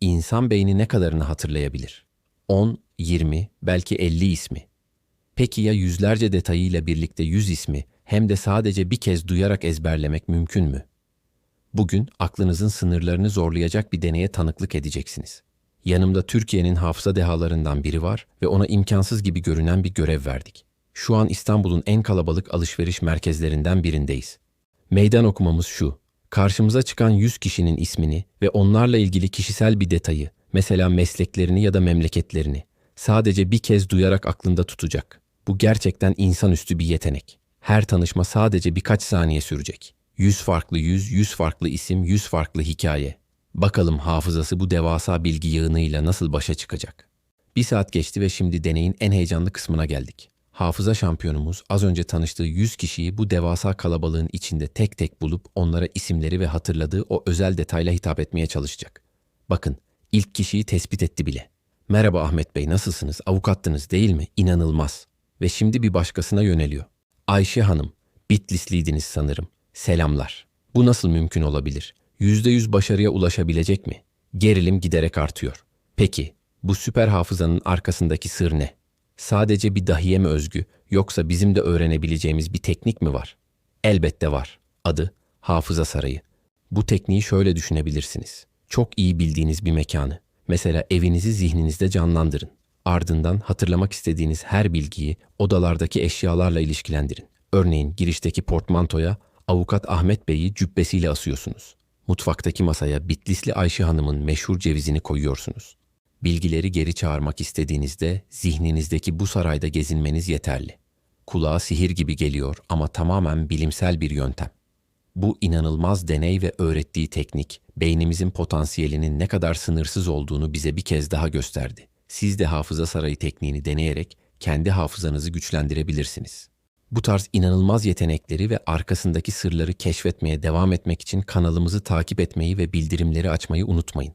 insan beyni ne kadarını hatırlayabilir? 10, 20, belki 50 ismi. Peki ya yüzlerce detayıyla birlikte 100 ismi hem de sadece bir kez duyarak ezberlemek mümkün mü? Bugün aklınızın sınırlarını zorlayacak bir deneye tanıklık edeceksiniz. Yanımda Türkiye'nin hafıza dehalarından biri var ve ona imkansız gibi görünen bir görev verdik. Şu an İstanbul'un en kalabalık alışveriş merkezlerinden birindeyiz. Meydan okumamız şu. Karşımıza çıkan 100 kişinin ismini ve onlarla ilgili kişisel bir detayı, mesela mesleklerini ya da memleketlerini sadece bir kez duyarak aklında tutacak. Bu gerçekten insanüstü bir yetenek. Her tanışma sadece birkaç saniye sürecek. 100 farklı yüz, 100 farklı isim, 100 farklı hikaye. Bakalım hafızası bu devasa bilgi yığınıyla nasıl başa çıkacak. Bir saat geçti ve şimdi deneyin en heyecanlı kısmına geldik. Hafıza şampiyonumuz az önce tanıştığı 100 kişiyi bu devasa kalabalığın içinde tek tek bulup onlara isimleri ve hatırladığı o özel detayla hitap etmeye çalışacak. Bakın, ilk kişiyi tespit etti bile. Merhaba Ahmet Bey, nasılsınız? Avukattınız değil mi? İnanılmaz. Ve şimdi bir başkasına yöneliyor. Ayşe Hanım, Bitlisliydiniz sanırım. Selamlar. Bu nasıl mümkün olabilir? %100 başarıya ulaşabilecek mi? Gerilim giderek artıyor. Peki, bu süper hafızanın arkasındaki sır ne? Sadece bir dahiye mi özgü yoksa bizim de öğrenebileceğimiz bir teknik mi var? Elbette var. Adı Hafıza Sarayı. Bu tekniği şöyle düşünebilirsiniz. Çok iyi bildiğiniz bir mekanı. Mesela evinizi zihninizde canlandırın. Ardından hatırlamak istediğiniz her bilgiyi odalardaki eşyalarla ilişkilendirin. Örneğin girişteki portmantoya avukat Ahmet Bey'i cübbesiyle asıyorsunuz. Mutfaktaki masaya Bitlisli Ayşe Hanım'ın meşhur cevizini koyuyorsunuz. Bilgileri geri çağırmak istediğinizde zihninizdeki bu sarayda gezinmeniz yeterli. Kulağa sihir gibi geliyor ama tamamen bilimsel bir yöntem. Bu inanılmaz deney ve öğrettiği teknik, beynimizin potansiyelinin ne kadar sınırsız olduğunu bize bir kez daha gösterdi. Siz de hafıza sarayı tekniğini deneyerek kendi hafızanızı güçlendirebilirsiniz. Bu tarz inanılmaz yetenekleri ve arkasındaki sırları keşfetmeye devam etmek için kanalımızı takip etmeyi ve bildirimleri açmayı unutmayın.